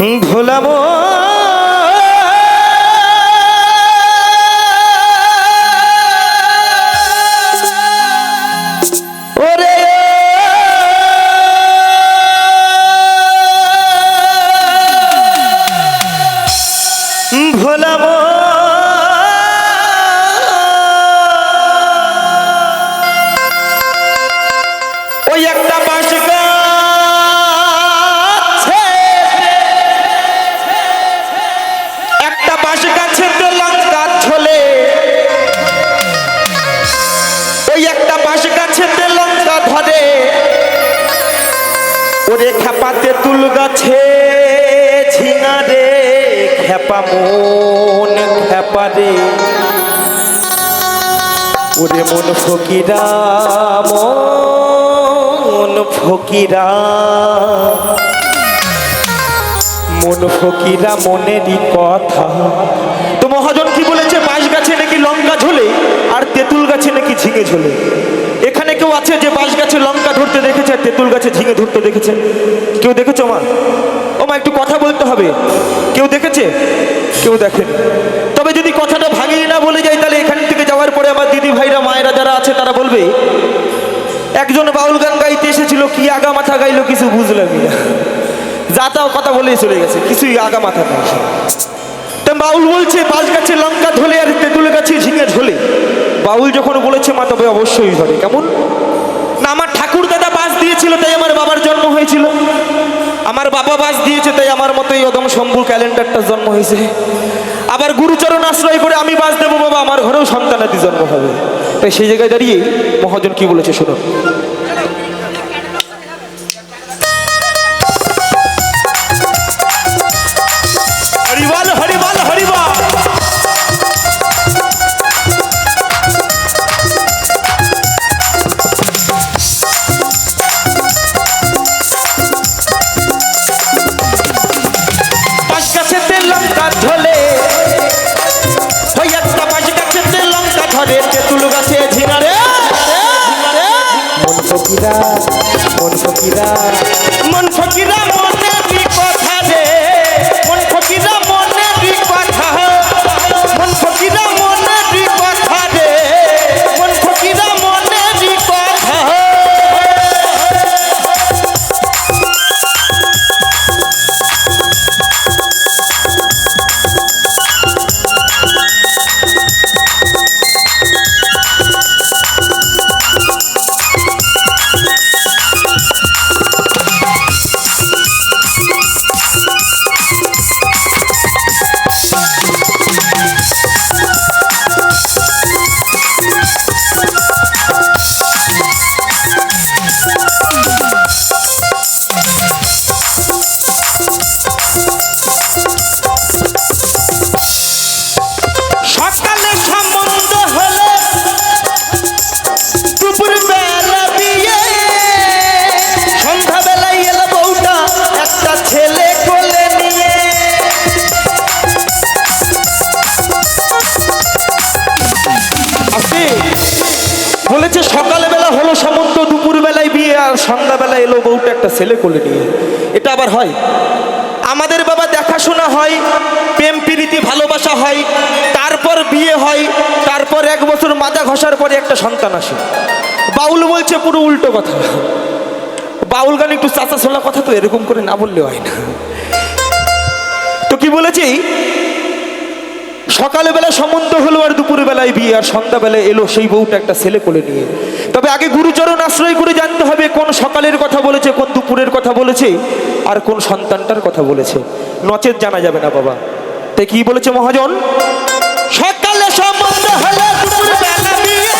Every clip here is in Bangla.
ভোলাম বাঁশ গাছেতে লঙ্কা ঝোলে ওই একটা বাঁশ গাছেতে লঙ্কা ধরে। ওরে খেপাতে তুল গাছে, ঝিঙা রে, খেপা মন, খেপা রে। ওরে মন ফকিরা মন ফকিরা। মন ফকিরা মনেরই কথা। তো মহাজন কি বলেছে, বাঁশ গাছে নাকি লঙ্কা ঝোলে, আর তেঁতুল গাছে নাকি ঝিঙে ঝোলে? এখানে কেউ আছে যে বাঁশ গাছে লঙ্কা ধরতে দেখেছে, আর তেঁতুল গাছে ঝিঙে ধরতে দেখেছে? কেউ দেখেছ মা ও মা একটু কথা বলতে হবে। কেউ দেখেছে? কেউ দেখেন। তবে যদি কথাটা ভাঙিয়ে না বলে যাই তাহলে এখান থেকে যাওয়ার পরে আমার দিদি ভাইরা, মায়েরা যারা আছে, তারা বলবে, একজন বাউল গান গাইতে এসেছিল, কি আগা মাথা গাইলো কিছু বুঝলামই না। যা তাও কথা বলেই চলে গেছে, কিছুই আগা মাথা নাই। বাউল বলছে বাঁশ গাছে লঙ্কা ধলে আর তেঁতুল গাছে ঝিঙে ঝোলে বাউল যখন বলেছে, মা তবে অবশ্যই ধরে। কেমন? না, আমার ঠাকুর দাদা বাস দিয়েছিল, তাই আমার বাবার জন্ম হয়েছিল। আমার বাবা বাস দিয়েছে, তাই আমার মতো এই অদম শম্ভু ক্যালেন্ডারটা জন্ম হয়েছে। আবার গুরুচরণ আশ্রয় করে আমি বাস দেবো, বাবা, আমার ঘরেও সন্তানাদি জন্ম হবে। তাই সেই জায়গায় দাঁড়িয়ে মহাজন কি বলেছে, শুনুন। মন ফকিরা মন ফকিরা মন ফকিরা সন্ধ্যাবেলা এলো বউটা একটা ছেলে কোলে নিয়ে। এটা আবার হয়? আমাদের বাবা দেখাশোনা হয়, প্রেম প্রীতি ভালোবাসা হয়, তারপর বিয়ে হয়, তারপর এক বছর মাজা ঘষার পরে একটা সন্তান আসে। বাউল বলছে পুরো উল্টো কথা। বাউল গান একটু চাচা শোনা কথা তো এরকম করে না বললে হয় না। তো কি বলেছি সকালবেলা সম্বন্ধ হলো আর দুপুর বেলায় বিয়ে, আর সন্ধ্যাবেলায় এলো সেই বউটা একটা ছেলে কোলে নিয়ে। তবে আগে গুরুচরণ আশ্রয় করে জানতে হবে কোন সকালের কথা বলেছে, কোন দুপুরের কথা বলেছে, আর কোন সন্তানটার কথা বলেছে। নচেত জানা যাবে না বাবা। তাই কি বলেছে মহাজন? সকালে সম্বন্ধ হলো দুপুর বেলা বিয়ে,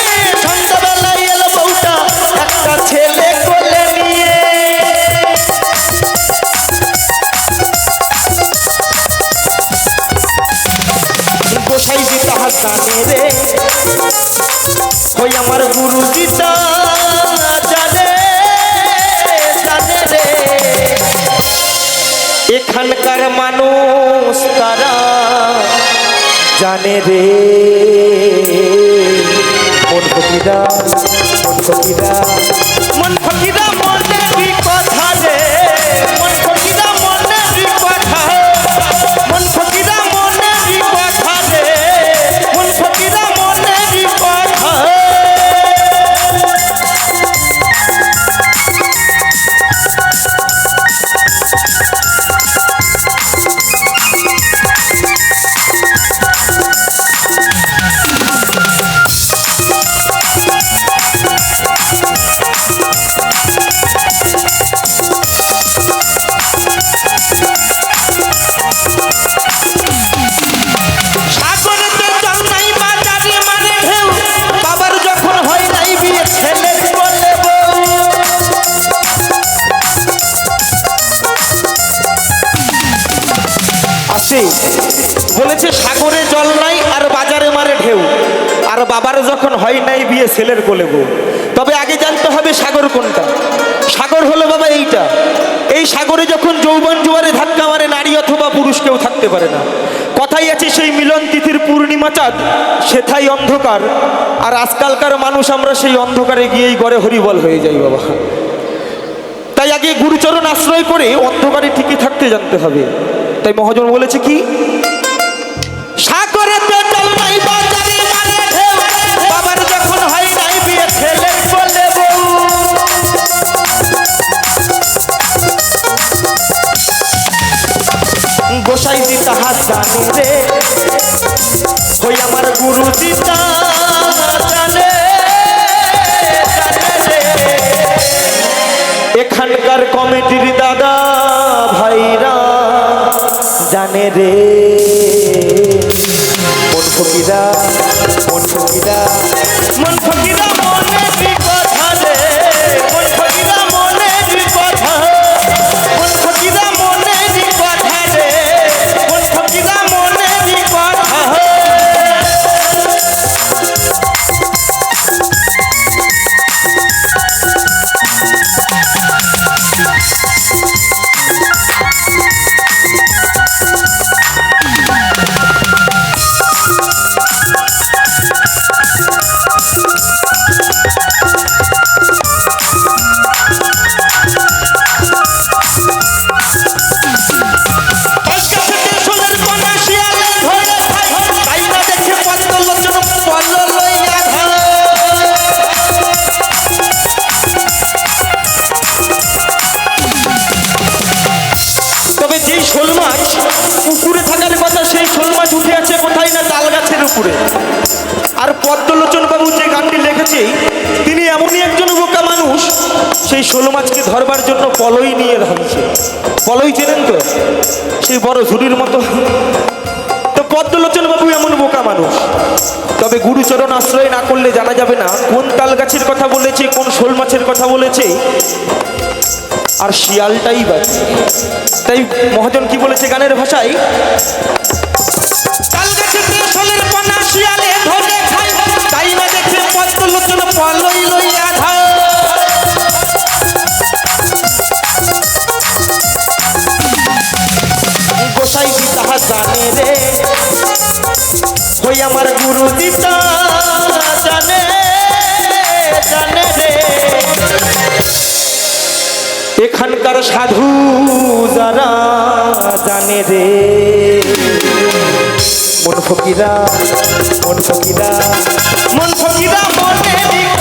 সন্ধ্যাবেলায় এলো বউটা, একটা ছেলে। জি রে ওই আমার গুরু গীতা জানে জানে রে। এখানকার মানুষ তারা জানে রে। মন কবিরা মন ফকিরা। জল নাই আর বাজারে মারে ঢেউ। আর বাবার যখন হয় নাই বিয়ে ছেলের কোলে বউ তবে আগে জানতে হবে সাগর কোনটা। সাগর হলো বাবা এইটা। এই সাগরে যখন যৌবন জোয়ারে ধাক্কা মারে নারী অথবা পুরুষ কেউ থাকতে পারে না। কথাই আছে সেই মিলন তিথির পূর্ণিমা চাঁদ, সেথাই অন্ধকার। আর আজকালকার মানুষ আমরা সেই অন্ধকারে গিয়েই গড়ে হরিবল হয়ে যাই বাবা। তাই আগে গুরুচরণ আশ্রয় করে অন্ধকারে টিকে থাকতে জানতে হবে। তাই মহাজন বলেছে কি? গোসাই দি তাহা জানে রে। হই আমার গুরু দিতা জানে এখানকার কমিটির দাদা ভাইরা জানে রে। মন ফকিরা মন ফকিরা মন ফকিরা মনে শোল মাছ, পুকুরে থাকার কথা সেই শোল মাছ উঠে আছে কোথায় না তাল গাছের উপরে। আর পদ্মলোচন বাবু যে গানটি লিখেছে তিনি এমনই একজন বোকা মানুষ, সেই শোল মাছকে ধরবার জন্য পলই নিয়ে ধরছে পলই চেনেন তো? সেই বড় ঝুড়ির মতো। তো পদ্মলোচন বাবু এমন বোকা মানুষ। তবে গুরুচরণ আশ্রয় না করলে জানা যাবে না কোন তাল গাছের কথা বলেছে, কোন শোল মাছের কথা বলেছে। আর শিয়ালটাই বাজে তাই মহাজন কি বলেছে গানের ভাষায়? শিয়ালে ধরে খায় তাই না দেখে পদ্মলোচন পলই লইয়া ধায় গোসাই দি তাহা জানে রে? হই আমার গুরু দিতা জানে জানে রে। এখানকার সাধু যারা জানে রে। মন ফকিরা মন ফকিরা মন ফকিরা মনে